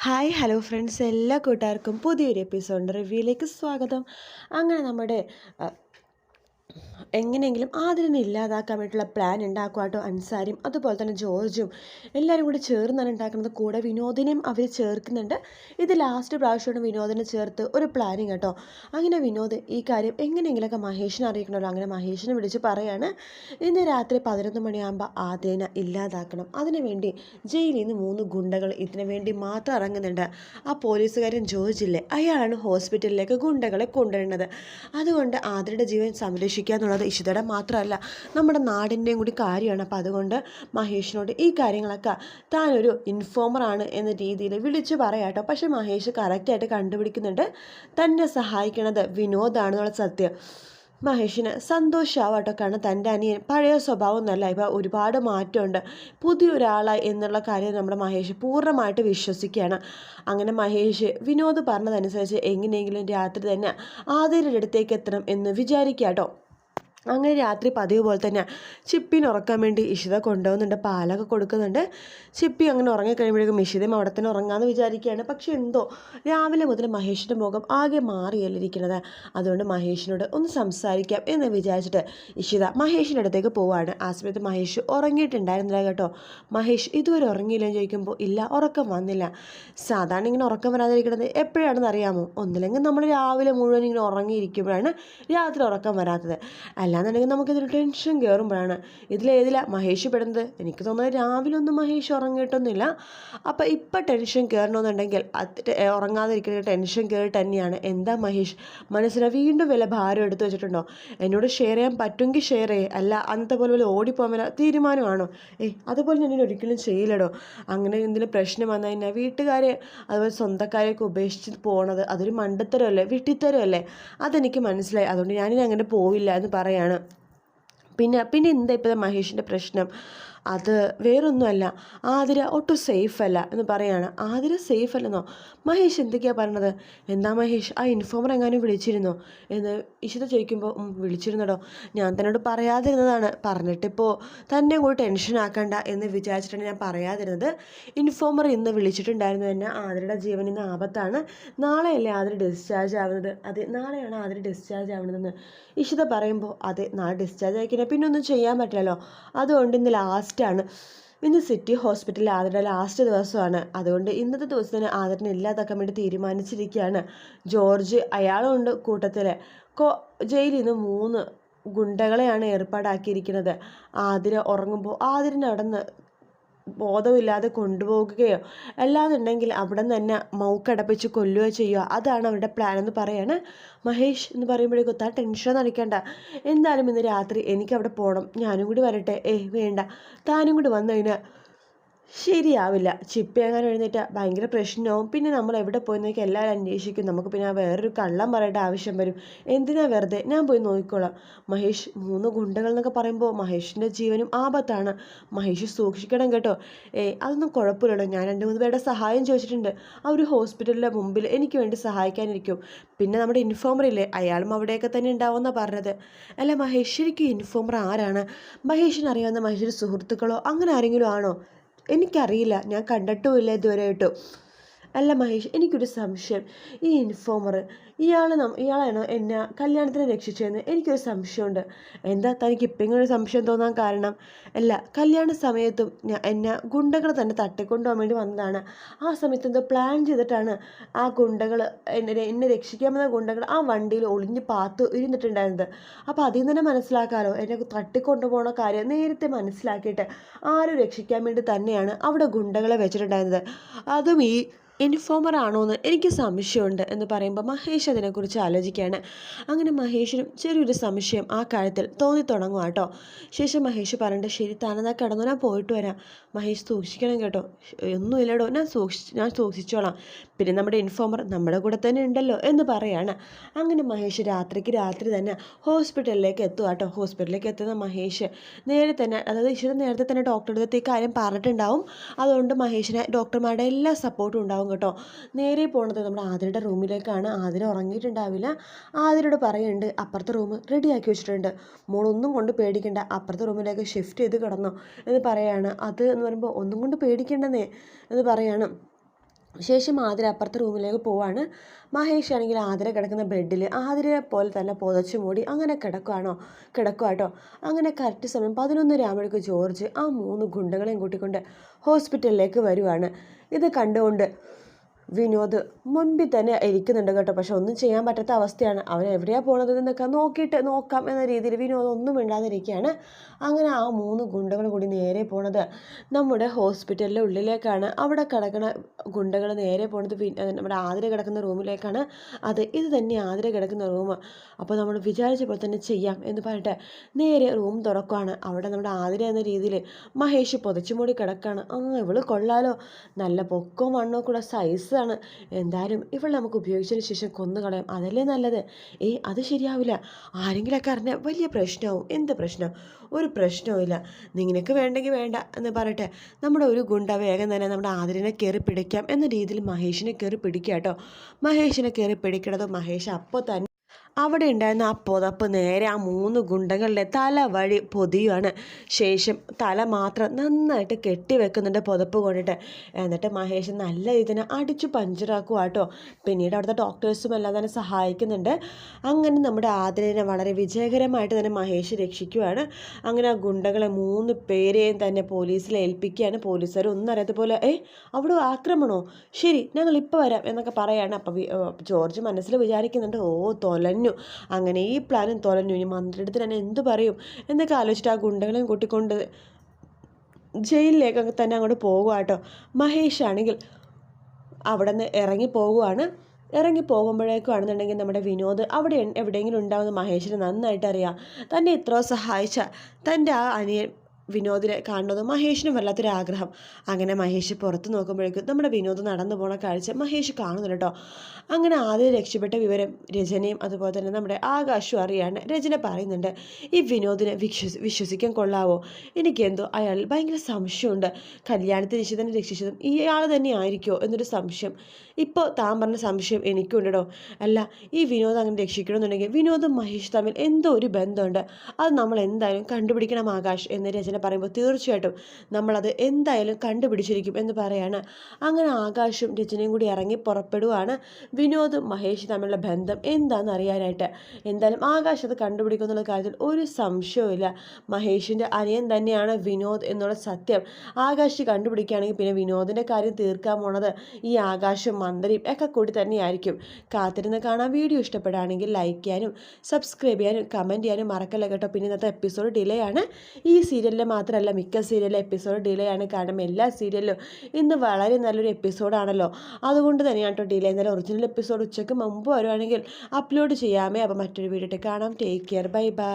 Hi hello friends. എല്ലാ കൂട്ടുകാർക്കും പുതിയൊരു എപ്പിസോഡ് റിവ്യൂയിലേക്ക് സ്വാഗതം. അങ്ങനെ നമ്മുടെ എങ്ങനെയെങ്കിലും ആതിരനെ ഇല്ലാതാക്കാൻ വേണ്ടിയിട്ടുള്ള പ്ലാൻ ഉണ്ടാക്കുക കേട്ടോ അൻസാരിയും അതുപോലെ തന്നെ ജോർജും എല്ലാവരും കൂടി ചേർന്നാണ് ഉണ്ടാക്കുന്നത്. കൂടെ വിനോദിനെയും അവർ ചേർക്കുന്നുണ്ട്. ഇത് ലാസ്റ്റ് പ്രാവശ്യമാണ് വിനോദിനെ ചേർത്ത് ഒരു പ്ലാനിങ് കേട്ടോ. അങ്ങനെ വിനോദ് ഈ കാര്യം എങ്ങനെയെങ്കിലുമൊക്കെ മഹേഷിനെ അറിയിക്കണമല്ലോ. അങ്ങനെ മഹേഷിനെ വിളിച്ച് പറയാണ്. ഇന്ന് രാത്രി പതിനൊന്ന് മണിയാകുമ്പോൾ ആതിരനെ ഇല്ലാതാക്കണം. അതിനുവേണ്ടി ജയിലിൽ നിന്ന് മൂന്ന് ഗുണ്ടകൾ ഇതിനു വേണ്ടി മാത്രം ഇറങ്ങുന്നുണ്ട്. ആ പോലീസുകാരൻ ജോർജ് ഇല്ലേ? അയാളാണ് ഹോസ്പിറ്റലിലേക്ക് ഗുണ്ടകളെ കൊണ്ടുവരുന്നത്. അതുകൊണ്ട് ആതിരയുടെ ജീവൻ സംരക്ഷിക്കുക എന്നുള്ളത് ഇഷിതയുടെ മാത്രമല്ല നമ്മുടെ നാടിന്റെയും കൂടി കാര്യമാണ്. അപ്പോൾ അതുകൊണ്ട് മഹേഷിനോട് ഈ കാര്യങ്ങളൊക്കെ താനൊരു ഇൻഫോമറാണ് എന്ന രീതിയിൽ വിളിച്ചു പറയാട്ടോ. പക്ഷേ മഹേഷ് കറക്റ്റായിട്ട് കണ്ടുപിടിക്കുന്നുണ്ട്. തന്നെ സഹായിക്കണത് വിനോദാണെന്നുള്ള സത്യം. മഹേഷിന് സന്തോഷമാവട്ടോ കാരണം തന്റെ അനിയൻ പഴയ സ്വഭാവം ഒന്നല്ല ഇപ്പോൾ ഒരുപാട് മാറ്റമുണ്ട്. പുതിയൊരാളായി എന്നുള്ള കാര്യം നമ്മുടെ മഹേഷ് പൂർണമായിട്ട് വിശ്വസിക്കുകയാണ്. അങ്ങനെ മഹേഷ് വിനോദ് പറഞ്ഞതനുസരിച്ച് എങ്ങനെയെങ്കിലും രാത്രി തന്നെ ആതിരയുടെ അടുത്തേക്ക് എത്തണം എന്ന് വിചാരിക്കുക കേട്ടോ അങ്ങനെ രാത്രി പതിവ് പോലെ തന്നെ ചിപ്പിന് ഉറക്കാൻ വേണ്ടി ഇഷിത കൊണ്ടുപോകുന്നുണ്ട് പാലൊക്കെ കൊടുക്കുന്നുണ്ട്. ചിപ്പി അങ്ങനെ ഉറങ്ങിക്കഴിയുമ്പോഴേക്കും ഇഷിതയും അവിടെ തന്നെ ഉറങ്ങാമെന്ന് വിചാരിക്കുകയാണ്. പക്ഷെ എന്തോ രാവിലെ മുതൽ മഹേഷിന്റെ മുഖം ആകെ മാറിയല്ല ഇരിക്കുന്നത്. അതുകൊണ്ട് മഹേഷിനോട് ഒന്ന് സംസാരിക്കാം എന്ന് വിചാരിച്ചിട്ട് ഇഷിത മഹേഷിന്റെ അടുത്തേക്ക് പോവുകയാണ് ആ സമയത്ത് മഹേഷ് ഉറങ്ങിയിട്ടുണ്ടായിരുന്നില്ല കേട്ടോ. മഹേഷ് ഇതുവരെ ഉറങ്ങിയില്ലെന്ന് ചോദിക്കുമ്പോൾ ഇല്ല ഉറക്കം വന്നില്ല. സാധാരണ ഇങ്ങനെ ഉറക്കം വരാതിരിക്കുന്നത് എപ്പോഴാണെന്ന് അറിയാമോ? ഒന്നില്ലെങ്കിൽ നമ്മൾ രാവിലെ മുഴുവൻ ഇങ്ങനെ ഉറങ്ങിയിരിക്കുമ്പോഴാണ് രാത്രി ഉറക്കം വരാത്തത്. അല്ലാന്നുണ്ടെങ്കിൽ നമുക്കിതൊരു ടെൻഷൻ കയറുമ്പോഴാണ് ഇതിലേതിലാ മഹേഷ് പെടുന്നത്. എനിക്ക് തോന്നുന്നത് രാവിലെ ഒന്നും മഹേഷ് ഉറങ്ങിയിട്ടൊന്നുമില്ല. അപ്പോൾ ഇപ്പം ടെൻഷൻ കയറണമെന്നുണ്ടെങ്കിൽ ഉറങ്ങാതിരിക്കുന്ന ടെൻഷൻ കയറി തന്നെയാണ്. എന്താ മഹേഷ്? മനസ്സിന് വീണ്ടും വില ഭാരം എടുത്തു വെച്ചിട്ടുണ്ടോ? എന്നോട് ഷെയർ ചെയ്യാൻ പറ്റുമെങ്കിൽ ഷെയർ ചെയ്യേ. അല്ല അന്നത്തെ പോലെ പോലെ ഓടിപ്പോകാൻ തീരുമാനമാണോ? ഏയ് അതുപോലെ ഞാൻ ഒരിക്കലും ചെയ്യില്ലടോ. അങ്ങനെ എന്തെങ്കിലും പ്രശ്നം വന്നു കഴിഞ്ഞാൽ വീട്ടുകാരെ അതുപോലെ സ്വന്തക്കാരെയൊക്കെ ഉപേക്ഷിച്ച് പോകണത് അതൊരു മണ്ടത്തരമല്ലേ? വിട്ടിത്തരമല്ലേ? അതെനിക്ക് മനസ്സിലായി. അതുകൊണ്ട് ഞാനിനി അങ്ങനെ പോവില്ല എന്ന് പറയാണ് പിന്നെ പിന്നെ എന്താ ഇപ്പോഴത്തെ മഹേഷിന്റെ പ്രശ്നം? അത് വേറൊന്നുമല്ല. ആതിര ഒട്ടും സേഫ് അല്ല എന്ന് പറയാണ്. ആതിര സേഫ് അല്ലെന്നോ മഹേഷ് എന്തൊക്കെയാണ് പറഞ്ഞത്? എന്താ മഹേഷ്? ആ ഇൻഫോമർ എങ്ങാനും വിളിച്ചിരുന്നോ? എന്ന് ഇഷിത ചോദിക്കുമ്പോൾ വിളിച്ചിരുന്നടോ. ഞാൻ തന്നോട് പറയാതിരുന്നതാണ്. പറഞ്ഞിട്ടിപ്പോൾ തന്നെ കൂടി ടെൻഷൻ ആക്കണ്ട എന്ന് വിചാരിച്ചിട്ടാണ് ഞാൻ പറയാതിരുന്നത്. ഇൻഫോമർ ഇന്ന് വിളിച്ചിട്ടുണ്ടായിരുന്നു എന്നെ ആതിരയുടെ ജീവൻ ഇന്ന് ആപത്താണ്. നാളെയല്ലേ ആതിര ഡിസ്ചാർജ് ആവുന്നത്? അതെ നാളെയാണ് ആതിര ഡിസ്ചാർജ് ആവുന്നതെന്ന് ഇഷിത പറയുമ്പോൾ അതെ നാളെ ഡിസ്ചാർജ് ആയിക്കഴിഞ്ഞാൽ പിന്നെ ഒന്നും ചെയ്യാൻ പറ്റില്ലല്ലോ. അതുകൊണ്ട് ഇന്ന് ലാസ്റ്റാണ്. ഇന്ന് സിറ്റി ഹോസ്പിറ്റലിൽ ആതിരയുടെ ലാസ്റ്റ് ദിവസമാണ്. അതുകൊണ്ട് ഇന്നത്തെ ദിവസം തന്നെ ആതിരനെ ഇല്ലാതാക്കാൻ വേണ്ടി തീരുമാനിച്ചിരിക്കുകയാണ് ജോർജ്. അയാളുണ്ട് കൂട്ടത്തിൽ കോ ജയിലിൽ നിന്ന് മൂന്ന് ഗുണ്ടകളെയാണ് ഏർപ്പാടാക്കിയിരിക്കുന്നത്. ആതിര ഉറങ്ങുമ്പോൾ ആതിരനെ അവിടെ ബോധമില്ലാതെ കൊണ്ടുപോകുകയോ അല്ലാന്നുണ്ടെങ്കിൽ അവിടെ തന്നെ മൗക്കടപ്പിച്ച് കൊല്ലുകയോ ചെയ്യുക. അതാണ് അവരുടെ പ്ലാൻ എന്ന് പറയാണ് മഹേഷ് എന്ന് പറയുമ്പോഴേക്കും താൻ ടെൻഷൻ അടിക്കണ്ട. എന്തായാലും ഇന്ന് രാത്രി എനിക്ക് അവിടെ പോകണം ഞാനും കൂടി വരട്ടെ. ഏയ് വേണ്ട. താനും കൂടി വന്നു കഴിഞ്ഞാൽ ശരിയാവില്ല. ചിപ്പി അങ്ങനെ എഴുന്നേറ്റ ഭയങ്കര പ്രശ്നവും. പിന്നെ നമ്മൾ എവിടെ പോയി നോക്കി എല്ലാവരും അന്വേഷിക്കും. നമുക്ക് പിന്നെ വേറൊരു കള്ളം പറയേണ്ട ആവശ്യം വരും. എന്തിനാ വെറുതെ? ഞാൻ പോയി നോക്കിക്കോളാം. മഹേഷ് മൂന്ന് ഗുണ്ടകൾ എന്നൊക്കെ പറയുമ്പോൾ മഹേഷിന്റെ ജീവനും ആപത്താണ്. മഹേഷ് സൂക്ഷിക്കണം കേട്ടോ. ഏയ് അതൊന്നും കുഴപ്പമില്ലല്ലോ. ഞാൻ രണ്ട് മൂന്ന് പേരുടെ സഹായം ചോദിച്ചിട്ടുണ്ട്. ആ ഒരു ഹോസ്പിറ്റലിന്റെ മുമ്പിൽ എനിക്ക് വേണ്ടി സഹായിക്കാനിരിക്കും. പിന്നെ നമ്മുടെ ഇൻഫോമർ ഇല്ലേ? അയാളും അവിടെയൊക്കെ തന്നെ ഉണ്ടാവുമെന്നാണ് പറഞ്ഞത്. അല്ല മഹേഷ് ശരിക്കും ഇൻഫോമർ ആരാണ്? മഹേഷിന് അറിയാവുന്ന മഹേഷിന്റെ സുഹൃത്തുക്കളോ അങ്ങനെ ആരെങ്കിലും ആണോ? എനിക്കറിയില്ല. ഞാൻ കണ്ടിട്ടുമില്ല ഇതുവരെയായിട്ടും. അല്ല മഹേഷ് എനിക്കൊരു സംശയം. ഈ ഇൻഫോമർ ഇയാൾ ഇയാളാണോ എന്നെ കല്യാണത്തിന് രക്ഷിച്ചതെന്ന് എനിക്കൊരു സംശയമുണ്ട്. എന്താ തനിക്ക് ഇപ്പം ഇങ്ങനെ ഒരു സംശയം തോന്നാൻ കാരണം? അല്ല കല്യാണ സമയത്തും എന്നെ ഗുണ്ടകൾ തന്നെ തട്ടിക്കൊണ്ടുപോകാൻ വേണ്ടി വന്നതാണ്. ആ സമയത്ത് എന്തോ പ്ലാൻ ചെയ്തിട്ടാണ് ആ ഗുണ്ടകൾ എന്നെ എന്നെ രക്ഷിക്കാൻ വന്ന ഗുണ്ടകൾ ആ വണ്ടിയിൽ ഒളിഞ്ഞ് പാത്ത് ഇരുന്നിട്ടുണ്ടായിരുന്നത്. അപ്പോൾ അതിൽ നിന്ന് തന്നെ മനസ്സിലാക്കാമല്ലോ എന്നെ തട്ടിക്കൊണ്ടുപോകുന്ന കാര്യം നേരത്തെ മനസ്സിലാക്കിയിട്ട് ആരും രക്ഷിക്കാൻ വേണ്ടി തന്നെയാണ് അവിടെ ഗുണ്ടകളെ വെച്ചിട്ടുണ്ടായിരുന്നത്. അതും ഈ ഇൻഫോമർ ആണോ എന്ന് എനിക്ക് സംശയമുണ്ട് എന്ന് പറയുമ്പോൾ മഹേഷ് അതിനെക്കുറിച്ച് ആലോചിക്കുകയാണ്. അങ്ങനെ മഹേഷിനും ചെറിയൊരു സംശയം ആ കാര്യത്തിൽ തോന്നി തുടങ്ങുക കേട്ടോ ശേഷം മഹേഷ് പറഞ്ഞിട്ട് ശരി താനെന്നാ കിടന്നു ഞാൻ പോയിട്ട് വരാം. മഹേഷ് സൂക്ഷിക്കണം കേട്ടോ. ഒന്നുമില്ലടോ ഞാൻ സൂക്ഷിച്ച് ഞാൻ സൂക്ഷിച്ചോളാം. പിന്നെ നമ്മുടെ ഇൻഫോമർ നമ്മുടെ കൂടെ തന്നെ ഉണ്ടല്ലോ എന്ന് പറയാണ്. അങ്ങനെ മഹേഷ് രാത്രിക്ക് രാത്രി തന്നെ ഹോസ്പിറ്റലിലേക്ക് എത്തുക കേട്ടോ ഹോസ്പിറ്റലിലേക്ക് എത്തുന്ന മഹേഷ് നേരെ തന്നെ അതായത് ഈശ്വരൻ നേരത്തെ തന്നെ ഡോക്ടറുടെ അടുത്ത് ഈ കാര്യം പറഞ്ഞിട്ടുണ്ടാവും. അതുകൊണ്ട് മഹേഷിന് ഡോക്ടർമാരുടെ എല്ലാ സപ്പോർട്ടും ഉണ്ടാവും. കേട്ടോ. നേരെ പോണത് നമ്മുടെ ആതിരയുടെ റൂമിലേക്കാണ്. ആതിര ഉറങ്ങിയിട്ടുണ്ടാവില്ല. ആതിരയോട് പറയുന്നുണ്ട് അപ്പുറത്തെ റൂം റെഡിയാക്കി വെച്ചിട്ടുണ്ട്. മോളൊന്നും കൊണ്ട് പേടിക്കേണ്ട. അപ്പുറത്തെ റൂമിലേക്ക് ഷിഫ്റ്റ് ചെയ്ത് കിടന്നോ. എന്ന് പറയാണ്. അത് എന്ന് പറയുമ്പോൾ ഒന്നും കൊണ്ട് പേടിക്കേണ്ടെന്നേ എന്ന് പറയാണ്. ശേഷം ആതിര അപ്പുറത്തെ റൂമിലേക്ക് പോവാണ്. മഹേഷ് ആണെങ്കിൽ ആതിര കിടക്കുന്ന ബെഡിൽ ആതിരയെ പോലെ തന്നെ പുതച്ചു മൂടി അങ്ങനെ കിടക്കുവാണോ? കിടക്കുവാട്ടോ അങ്ങനെ കറക്റ്റ് സമയം പതിനൊന്നര ആകുമ്പോഴേക്ക് ജോർജ് ആ മൂന്ന് ഗുണ്ടകളെയും കൂട്ടിക്കൊണ്ട് ഹോസ്പിറ്റലിലേക്ക് വരുവാണ്. ഇത് കണ്ടുകൊണ്ട് വിനോദ് മുൻപിൽ തന്നെ ഇരിക്കുന്നുണ്ട് കേട്ടോ. പക്ഷെ ഒന്നും ചെയ്യാൻ പറ്റാത്ത അവസ്ഥയാണ്. അവൻ എവിടെയാണ് പോണത് എന്നൊക്കെ നോക്കിയിട്ട് നോക്കാം എന്ന രീതിയിൽ വിനോദ് ഒന്നും ഇണ്ടാതിരിക്കുകയാണ് അങ്ങനെ ആ മൂന്ന് ഗുണ്ടകൾ കൂടി നേരെ പോണത് നമ്മുടെ ഹോസ്പിറ്റലിന്റെ ഉള്ളിലേക്കാണ്. അവിടെ കിടക്കുന്ന ഗുണ്ടകൾ നേരെ പോണത് നമ്മുടെ ആതിര കിടക്കുന്ന റൂമിലേക്കാണ്. അത് ഇത് തന്നെ ആതിര കിടക്കുന്ന റൂം അപ്പോൾ നമ്മൾ വിചാരിച്ച പോലെ തന്നെ ചെയ്യാം എന്ന് പറഞ്ഞിട്ട് നേരെ റൂം തുറക്കുവാണ്. അവിടെ നമ്മുടെ ആതിര എന്ന രീതിയിൽ മഹേഷ് പുതച്ചുമൂടി കിടക്കുകയാണ്. ആ ഇവൾ കൊള്ളാലോ. നല്ല പൊക്കവും മണ്ണോ കൂടെ സൈസ് ആണ് എന്തായാലും ഇവൾ നമുക്ക് ഉപയോഗിച്ചതിന് ശേഷം കൊന്നുകളയാം അതല്ലേ നല്ലത്? ഏയ് അത് ശരിയാവില്ല. ആരെങ്കിലൊക്കെ അറിഞ്ഞാൽ വലിയ പ്രശ്നമാവും എന്ത് പ്രശ്നം? ഒരു പ്രശ്നവും ഇല്ല. നിനക്ക് വേണ്ടെങ്കിൽ വേണ്ട എന്ന് പറയട്ടെ. നമ്മുടെ ഒരു ഗുണ്ട വേഗം തന്നെ നമ്മുടെ ആതിരനെ കയറി പിടിക്കാം എന്ന രീതിയിൽ മഹേഷിനെ കയറി പിടിക്കുക കേട്ടോ മഹേഷിനെ കയറി പിടിക്കണതോ മഹേഷ് അപ്പോൾ തന്നെ അവിടെ ഉണ്ടായിരുന്ന ആ പുതപ്പ് നേരെ ആ മൂന്ന് ഗുണ്ടകളുടെ തല വഴി പൊതിയുവാണ്. ശേഷം തല മാത്രം നന്നായിട്ട് കെട്ടിവെക്കുന്നുണ്ട് പുതപ്പ് കൊണ്ടിട്ട്. എന്നിട്ട് മഹേഷ് നല്ല രീതിയിൽ അടിച്ചു പഞ്ചറാക്കുക കേട്ടോ പിന്നീട് അവിടുത്തെ ഡോക്ടേഴ്സും എല്ലാം തന്നെ സഹായിക്കുന്നുണ്ട്. അങ്ങനെ നമ്മുടെ ആദരനെ വളരെ വിജയകരമായിട്ട് തന്നെ മഹേഷ് രക്ഷിക്കുകയാണ് അങ്ങനെ ആ ഗുണ്ടകളെ മൂന്ന് പേരെയും തന്നെ പോലീസിൽ ഏൽപ്പിക്കുകയാണ്. പോലീസുകാർ ഒന്നും അറിയാത്ത പോലെ ഏ അവിടെ ആക്രമണോ? ശരി ഞങ്ങൾ ഇപ്പോൾ വരാം എന്നൊക്കെ പറയാണ്. അപ്പോൾ ജോർജ് മനസ്സിൽ വിചാരിക്കുന്നുണ്ട് ഓ തൊലഞ്ഞു തൊലഞ്ഞു അങ്ങനെ ഈ പ്ലാനും തുലഞ്ഞു ഇനി മന്ത്രിയുടെ തന്നെ എന്ത് പറയും? എന്നൊക്കെ ആലോചിച്ചിട്ട് ആ ഗുണ്ടകളെയും കൂട്ടിക്കൊണ്ട് ജയിലിലേക്കൊക്കെ തന്നെ അങ്ങോട്ട് പോകുക കേട്ടോ മഹേഷ് ആണെങ്കിൽ അവിടെ നിന്ന് ഇറങ്ങി പോകുവാണ്. ഇറങ്ങി പോകുമ്പോഴേക്കും നമ്മുടെ വിനോദ് അവിടെ എവിടെയെങ്കിലും ഉണ്ടാവുന്ന മഹേഷിന് നന്നായിട്ട് അറിയാം. തന്നെ ഇത്രയോ സഹായിച്ച തന്റെ ആ അനിയൻ വിനോദിനെ കാണുന്നത് മഹേഷിനും വല്ലാത്തൊരു ആഗ്രഹം അങ്ങനെ മഹേഷ് പുറത്ത് നോക്കുമ്പോഴേക്കും നമ്മുടെ വിനോദ് നടന്നു പോണ കാഴ്ച മഹേഷ് കാണുന്നില്ല കേട്ടോ. അങ്ങനെ ആദ്യം രക്ഷപ്പെട്ട വിവരം രചനയും അതുപോലെ തന്നെ നമ്മുടെ ആകാശവും അറിയാണ് രചന പറയുന്നുണ്ട്. ഈ വിനോദിനെ വിശ്വസി വിശ്വസിക്കാൻ കൊള്ളാവോ? എനിക്കെന്തോ അയാൾ ഭയങ്കര സംശയമുണ്ട്. കല്യാണത്തിന് നിശ്ചിതനെ രക്ഷിച്ചതും ഇയാൾ തന്നെ ആയിരിക്കുമോ എന്നൊരു സംശയം. ഇപ്പോൾ താൻ പറഞ്ഞ സംശയം എനിക്കുണ്ടോ അല്ല ഈ വിനോദം അങ്ങനെ രക്ഷിക്കണമെന്നുണ്ടെങ്കിൽ വിനോദും മഹേഷ് തമ്മിൽ എന്തോ ഒരു ബന്ധമുണ്ട്. അത് നമ്മൾ എന്തായാലും കണ്ടുപിടിക്കണം ആകാശ് എന്ന് രചന പറയുമ്പോൾ തീർച്ചയായിട്ടും നമ്മളത് എന്തായാലും കണ്ടുപിടിച്ചിരിക്കും എന്ന് പറയാണ്. അങ്ങനെ ആകാശും രചനയും കൂടി ഇറങ്ങി പുറപ്പെടുവാണ്. വിനോദും മഹേഷ് തമ്മിലുള്ള ബന്ധം എന്താണെന്ന് അറിയാനായിട്ട്. എന്തായാലും ആകാശ് അത് കണ്ടുപിടിക്കും എന്നുള്ള കാര്യത്തിൽ ഒരു സംശയവുമില്ല മഹേഷിന്റെ അനിയൻ തന്നെയാണ് വിനോദ് എന്നുള്ള സത്യം. ആകാശ് കണ്ടുപിടിക്കുകയാണെങ്കിൽ പിന്നെ വിനോദിന്റെ കാര്യം തീർക്കാൻ പോണത് ഈ ആകാശം മന്ത്രിയും ഒക്കെ കൂടി തന്നെയായിരിക്കും. കാത്തിരുന്ന് കാണാൻ വീഡിയോ ഇഷ്ടപ്പെടുകയാണെങ്കിൽ ലൈക്ക് ചെയ്യാനും സബ്സ്ക്രൈബ് ചെയ്യാനും കമന്റ് ചെയ്യാനും മറക്കല്ല കേട്ടോ. പിന്നെ ഇന്നത്തെ എപ്പിസോഡ് ഡിലേ ആണ്. ഈ സീരിയലിലെ മാത്രമല്ല മിക്ക സീരിയലിലെ എപ്പിസോഡ് ഡിലേ ആണ് കാരണം എല്ലാ സീരിയലിലും ഇന്ന് വളരെ നല്ലൊരു എപ്പിസോഡാണല്ലോ അതുകൊണ്ട് തന്നെയാണ് കേട്ടോ ഡിലേ. എന്നാലും ഒറിജിനൽ എപ്പിസോഡ് ഉച്ചയ്ക്ക് മുമ്പ് വരുവാണെങ്കിൽ അപ്ലോഡ് ചെയ്യാമേ. അപ്പോൾ മറ്റൊരു വീഡിയോ കാണാം. Take care bye bye